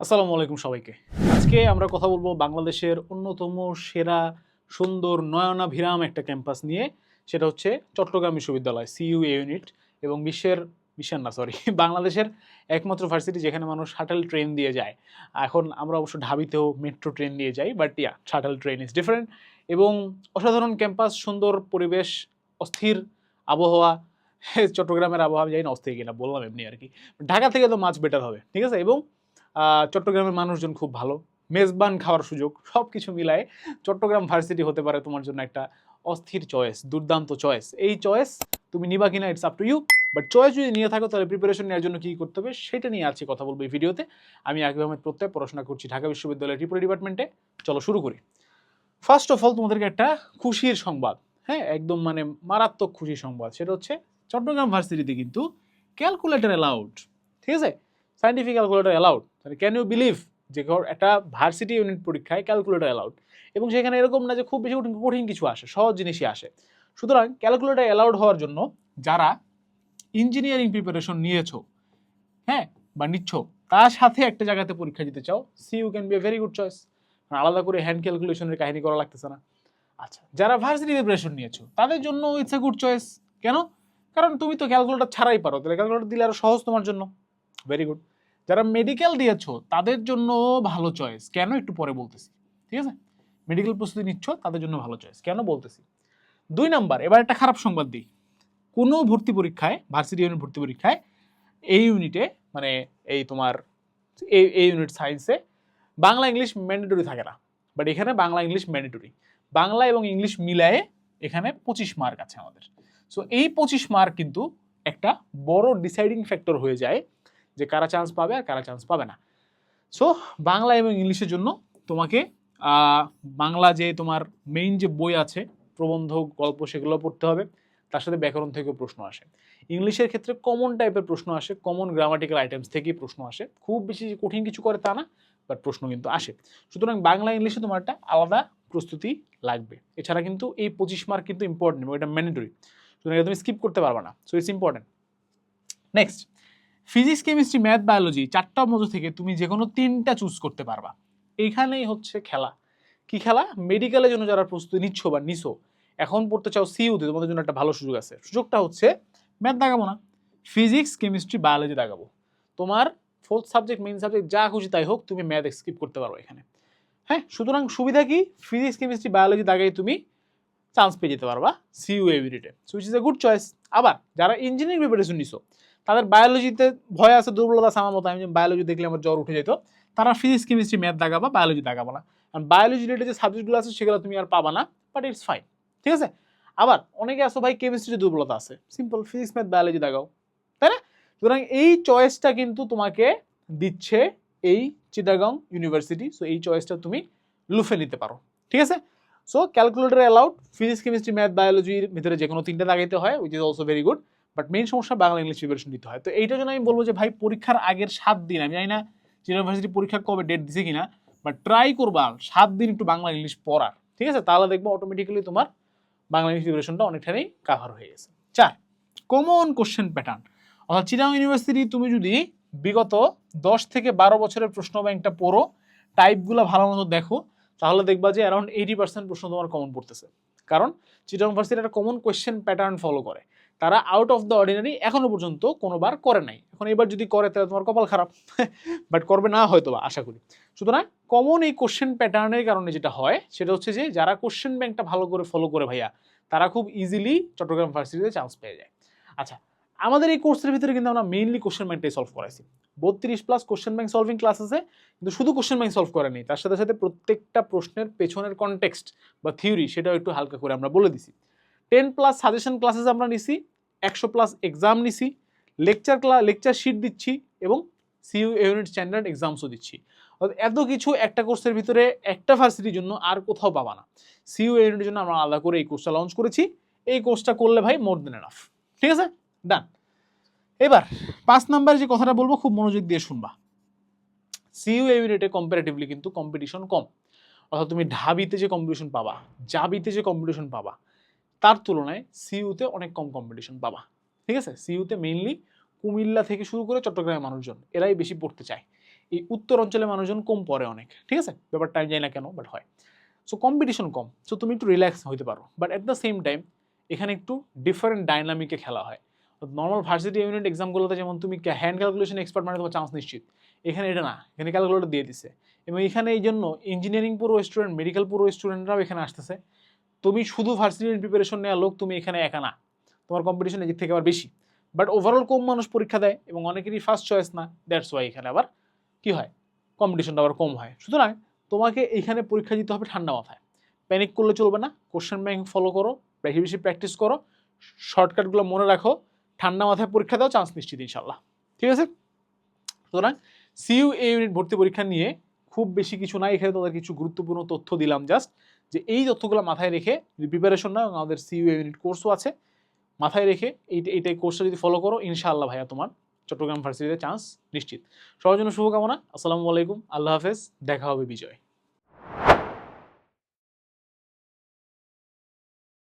আসসালামু আলাইকুম সবাইকে। আজকে আমরা কথা বলব বাংলাদেশের অন্যতম সেরা সুন্দর নয়নাভিরাম একটা ক্যাম্পাস নিয়ে। সেটা হচ্ছে চট্টগ্রাম বিশ্ববিদ্যালয় সিইউ ইউনিট এবং বিশ্বের বিশ্বের না সরি বাংলাদেশের একমাত্র ভার্সিটি যেখানে মানুষ শাটেল ট্রেন দিয়ে যায়। এখন আমরা অবশ্য ঢাবিতেও মেট্রো ট্রেন দিয়ে যাই but yeah shuttle train is different এবং অসাধারণ ক্যাম্পাস, সুন্দর পরিবেশ, অস্থির আবহাওয়া। চট্টগ্রামের আবহাওয়া জানি না অস্থির কিনা, বললাম এমনি আর কি। ঢাকা থেকে তো মাছ বেটার হবে, ঠিক আছে? এবং চট্টগ্রামের মানুষজন খুব ভালো। মেজবান খাওয়ার সুযোগ সব কিছু মিলায় চট্টগ্রাম ভার্সিটি হতে পারে তোমার জন্য একটা অস্থির চয়েস দুর্দান্ত চয়েস এই চয়েস তুমি নিবা কিনা it's up to you but choice যদি নিয়ে থাকো, তাহলে প্রিপারেশন নেওয়ার জন্য কী করতে হবে, সেটা নিয়ে আজকে কথা বলব এই ভিডিওতে আমি আকিব আহমেদ প্রত্যয়, পড়াশোনা করছি ঢাকা বিশ্ববিদ্যালয়ের ত্রিপুরা ডিপার্টমেন্টে চলো শুরু করি। ফার্স্ট অফ অল তোমাদেরকে একটা খুশির সংবাদ। হ্যাঁ একদম মানে মারাত্মক খুশির সংবাদ। সেটা হচ্ছে, চট্টগ্রাম ভার্সিটিতে কিন্তু ক্যালকুলেটর অ্যালাউড ঠিক আছে? সাইন্টিফিক ক্যালকুলেটর অ্যালাউড তাহলে ক্যান ইউ বিলিভ যে ধর একটা ভার্সিটি ইউনিট পরীক্ষায় ক্যালকুলেটর অ্যালাউড এবং সেখানে এরকম না যে খুব বেশি কঠিন কঠিন কিছু আসে, সহজ জিনিসই আসে। সুতরাং ক্যালকুলেটর অ্যালাউড হওয়ার জন্য যারা ইঞ্জিনিয়ারিং প্রিপারেশন নিয়েছো হ্যাঁ বা নিচ্ছ, তার সাথে একটা জায়গাতে পরীক্ষা দিতে চাও C U can be a very good choice আলাদা করে হ্যান্ড ক্যালকুলেশনের কাহিনী করা লাগতেছে না। আচ্ছা যারা ভার্সিটি প্রিপারেশন নিয়েছো, তাদের জন্য ইটস এ গুড চয়েস কেন? কারণ তুমি তো ক্যালকুলেটর ছাড়াই পারো, তাহলে ক্যালকুলেটর দিলে আরও সহজ তোমার জন্য। ভেরি গুড যারা মেডিকেল দিয়েছ, তাদের জন্য ভালো চয়েস কেন একটু পরে বলতেছি? ঠিক আছে? মেডিকেল প্রস্তুতি নিচ্ছ, তাদের জন্য ভালো চয়েস কেন বলতেছি? দুই নাম্বার, এবার একটা খারাপ সংবাদ দিই। কোনো ভর্তি পরীক্ষায় ভার্সিটি ইউনিট ভর্তি পরীক্ষায় এই ইউনিটে মানে এই তোমার এই এই ইউনিট সায়েন্সে বাংলা ইংলিশ ম্যান্ডেটরি থাকে না। বাট এখানে বাংলা ইংলিশ ম্যান্ডেটরি বাংলা এবং ইংলিশ মিলায়ে এখানে পঁচিশ মার্ক আছে আমাদের। সো এই পঁচিশ মার্ক কিন্তু একটা বড় ডিসাইডিং ফ্যাক্টর হয়ে যায় যে কারা চান্স পাবে আর কারা চান্স পাবে না। সো বাংলা এবং ইংলিশের জন্য তোমাকে বাংলা যে তোমার মেইন যে বই আছে, প্রবন্ধ, গল্প সেগুলো পড়তে হবে। তার সাথে ব্যাকরণ থেকেও প্রশ্ন আসে। ইংলিশের ক্ষেত্রে কমন টাইপের প্রশ্ন আসে কমন গ্রামাটিক্যাল আইটেমস থেকেই প্রশ্ন আসে। খুব বেশি কঠিন কিছু করে তা না বাট প্রশ্ন কিন্তু আসে। সুতরাং বাংলা, ইংলিশে তোমার একটা আলাদা প্রস্তুতি লাগবে। এছাড়া কিন্তু এই পঁচিশ মার্ক কিন্তু ইম্পর্টেন্ট এটা ম্যান্ডেটরি সুতরাং তুমি স্কিপ করতে পারবে না। So it's important next physics chemistry math biology চারটার মধ্যে থেকে তুমি যে কোনো তিনটা চুজ করতে পারবা। এইখানেই হচ্ছে খেলা। কি খেলা? মেডিকেলের জন্য যারা প্রস্তুতি নিচ্ছ বা নিছো, এখন পড়তে চাও সিইউতে তোমাদের জন্য একটা ভালো সুযোগ আছে। সুযোগটা হচ্ছে ম্যাথ দাগাবো না ফিজিক্স কেমিস্ট্রি বায়োলজি দাগাবো তোমার ফোর্থ সাবজেক্ট মেইন সাবজেক্ট যা খুশি তাই হোক, তুমি ম্যাথ স্কিপ করতে পারো এখানে। হ্যাঁ সুতরাং সুবিধা কি? ফিজিক্স কেমিস্ট্রি বায়োলজি দাগাই তুমি চান্স পেয়ে যেতে পারবা সিইউ ইউনিটে switch is a good choice আবার, যারা ইঞ্জিনিয়ারিং প্রিপারেশন নিছো তাদের বায়োলজিতে ভয় আছে, দুর্বলতা আছে আমার মতো। আমি বায়োলজি দেখলে আমার জ্বর উঠে যেত তারা ফিজিক্স কেমিস্ট্রি ম্যাথ দাগাবা বায়োলজি দাগাবো না। কারণ বায়োলজি রিলেটেড যে সাবজেক্টগুলো আছে, সেগুলো তুমি আর পাবা না বাট ইটস ফাইন ঠিক আছে? আবার অনেকে আসো ভাই কেমিস্ট্রিতে দুর্বলতা আছে। সিম্পল ফিজিক্স ম্যাথ বায়োলজি দাগাও তাই না? সুতরাং এই চয়েসটা কিন্তু তোমাকে দিচ্ছে এই চিটাগং ইউনিভার্সিটি সো এই চয়েসটা তুমি লুফে নিতে পারো, ঠিক আছে? So calculator allowed physics chemistry math বায়োলজির ভিতরে যে কোনো তিনটা দাগাইতে হয় which is also very good but main সমস্যা বাংলা ইংলিশ প্রিপারেশন দিতে হয়। তো এইটার জন্য আমি বলব যে, ভাই, পরীক্ষার আগের সাত দিন, আমি জানি না ইউনিভার্সিটি পরীক্ষা কবে ডেট দিছে কিনা বাট ট্রাই করবা সাত দিন একটু বাংলা ইংলিশ পড়ার, ঠিক আছে? তাহলে দেখব অটোমেটিক্যালি তোমার বাংলা ইংলিশ প্রিপারেশনটা অনেকটাই কাভার হয়ে গেছে। চার কমন কোশ্চেন প্যাটার্ন অর্থাৎ চিরাং ইউনিভার্সিটি তুমি যদি বিগত দশ থেকে বারো বছরের প্রশ্ন ব্যাংকটা পড়ো টাইপগুলো ভালো মতো দেখো, তাহলে দেখবা যে অ্যারাউন্ড এইটি পার্সেন্ট প্রশ্ন তোমার কমন পড়তেছে। কারণ চিটাং ইউনিভার্সিটি একটা কমন কোয়েশ্চেন প্যাটার্ন ফলো করে। তারা আউট অফ দ্য অর্ডিনারি এখনও পর্যন্ত কোনোবার করে নাই। এখন এবার যদি করে, তাহলে তোমার কপাল খারাপ। বাট করবে না হয়তো বা আশা করি। সুতরাং কমন এই কোশ্চেন প্যাটার্নের কারণে যেটা হয়, সেটা হচ্ছে যে যারা কোশ্চেন ব্যাংকটা ভালো করে ফলো করে ভাইয়া, তারা খুব ইজিলি চট্টগ্রাম ভার্সিটিতে চান্স পেয়ে যায়। আচ্ছা আমাদের এই কোর্সের ভিতরে কিন্তু আমরা মেইনলি কোশ্চেন ব্যাংকটাই সলভ করাইছি। বত্রিশ plus question bank solving class আছে, কিন্তু শুধু কোশ্চেন ব্যাংক সলভ করে নেই। তার সাথে সাথে প্রত্যেকটা প্রশ্নের পেছনের কনটেক্সট বা থিওরি সেটাও একটু হালকা করে আমরা বলে দিছি। টেন প্লাস সাজেশন ক্লাসেস আমরা নিছি, একশো প্লাস এক্সাম নিছি লেকচার ক্লা লেকচার শিট দিচ্ছি এবং সিইউ ইউনিট স্ট্যান্ডার্ড এক্সামসও দিচ্ছি। এত কিছু একটা কোর্সের ভিতরে একটা ভার্সিটির জন্য আর কোথাও পাবা না। সিইউ ইউনিটের জন্য আমরা আলাদা করে এই কোর্সটা লঞ্চ করেছি। এই কোর্সটা করলে ভাই মোর দেন এনাফ ঠিক আছে? ডান এবার, পাঁচ নাম্বার যে কথাটা বলব, খুব মনোযোগ দিয়ে শুনবা। সিইউ ইউনিটে কম্পারেটিভলি কিন্তু কম্পিটিশন কম। অর্থাৎ তুমি ঢাবিতে যে কম্পিটিশন পাবা, জাবিতে যে কম্পিটিশন পাবা তার তুলনায় সিইউতে অনেক কম কম্পিটিশন পাবা। ঠিক আছে? সিইউতে মেইনলি কুমিল্লা থেকে শুরু করে চট্টগ্রামের মানুষজন, এরাই বেশি পড়তে চায়। এই উত্তর অঞ্চলের মানুষজন কম পড়ে অনেক। ঠিক আছে? ব্যাপারটা আমি জানি না কেন বাট হয়। সো কম্পিটিশন কম। সো তুমি একটু রিল্যাক্স হইতে পারো। But at the same time এখানে একটু ডিফারেন্ট ডাইনামিকে খেলা হয়। নর্মাল ভার্সিটি ইউনিট এক্সামগুলোতে যেমন তুমি হ্যান্ড ক্যালকুলেশন এক্সপার্ট মানে তোমার চান্স নিশ্চিত। এখানে এটা না। এখানে ক্যালকুলেটর দিয়ে দিছে। এবং এখানে এই জন্য ইঞ্জিনিয়ারিং পুরো স্টুডেন্ট মেডিকেল পুরো স্টুডেন্টরাও এখানে আসতেছে। তুমি শুধু ভার্সিটি প্রিপারেশন নেওয়া লোক, তুমি এখানে একা না। তোমার কম্পিটিশন এদিক থেকে আবার বেশি। বাট ওভারঅল কম মানুষ পরীক্ষা দেয় এবং অনেকেরই ফার্স্ট চয়েস না দ্যাটস ওয়াই এখানে আবার কি হয়? কম্পিটিশনটা আবার কম হয়। সুতরাং তোমাকে এখানে পরীক্ষা দিতে হবে ঠান্ডা মাথায়। প্যানিক করলে চলবে না। কোশ্চেন ব্যাংক ফলো করো, বেশি বেশি প্র্যাকটিস করো শর্টকাটগুলো মনে রাখো, ঠান্ডা মাথায় পরীক্ষা দাও চান্স নিশ্চিত ইনশাল্লাহ ঠিক আছে? সুতরাং সিইউ এ ইউনিট ভর্তি পরীক্ষা নিয়ে খুব বেশি কিছু নাই এখানে তোমাদের কিছু গুরুত্বপূর্ণ তথ্য দিলাম জাস্ট যে এই তথ্যগুলো মাথায় রেখে যদি প্রিপারেশন না আমাদের সিইউ ইউনিট কোর্সও আছে, মাথায় রেখে এই এইটাই কোর্সটা যদি ফলো করো, ইনশাআল্লাহ ভাইয়া তোমার চট্টগ্রাম ভার্সিটিতে চান্স নিশ্চিত। সবার জন্য শুভকামনা, আসসালামু আলাইকুম, আল্লাহ হাফেজ, দেখা হবে বিজয়।